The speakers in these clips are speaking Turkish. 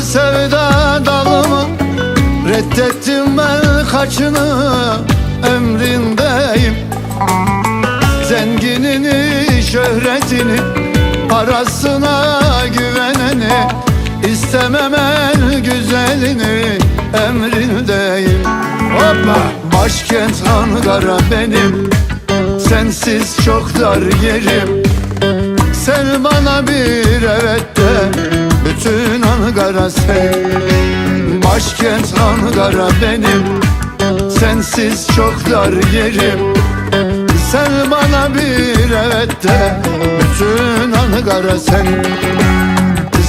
sevda dalımı. Reddettim ben kaçını emrindeyim. Zenginini, şöhretini, parasına güveneni. İstemem en güzelini emrindeyim. Hoppa! Başkent Ankara benim. Sensiz çok dar yerim Sen bana bir evet de Bütün Ankara senin Başkent Ankara benim Sensiz çok dar yerim. Sen bana bir evet de Bütün Ankara senin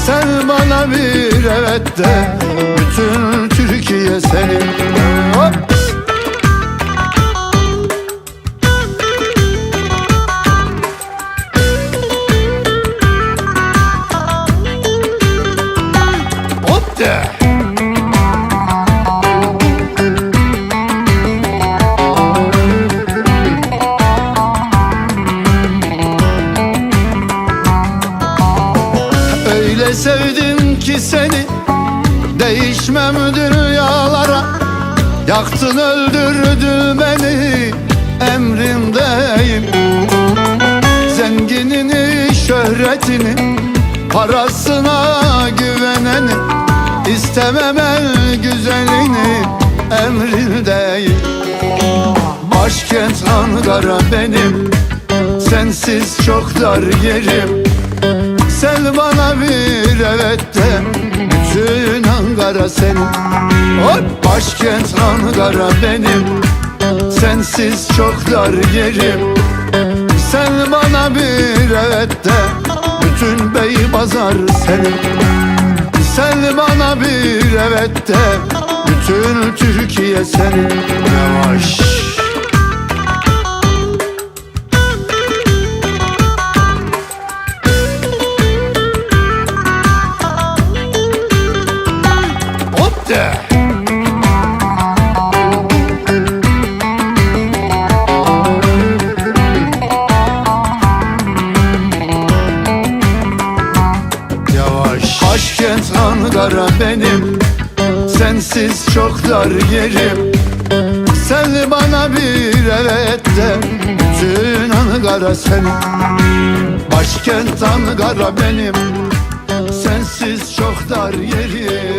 Sen bana bir evet de Bütün Türkiye senin Öyle sevdim ki seni. Değişmem dünyalara. Yaktın öldürdü beni. Emrindeyim. Zenginini, şöhretini Parasına güveneni İstemem en güzelini. Emrindeyim. Başkent Ankara benim. Sensiz çok dar yerim bana bir evet de Bütün Ankara senin. Hop! Başkent Ankara benim. Sensiz çok dar yerim. Sen bana bir evet de Bütün Beypazar senin. Sen bana bir evet de Bütün Türkiye senin. Yavaş Başkent Ankara benim Sensiz çok dar yerim. Sen bana bir evet de Bütün Ankara senin. Başkent Ankara benim Sensiz çok dar yerim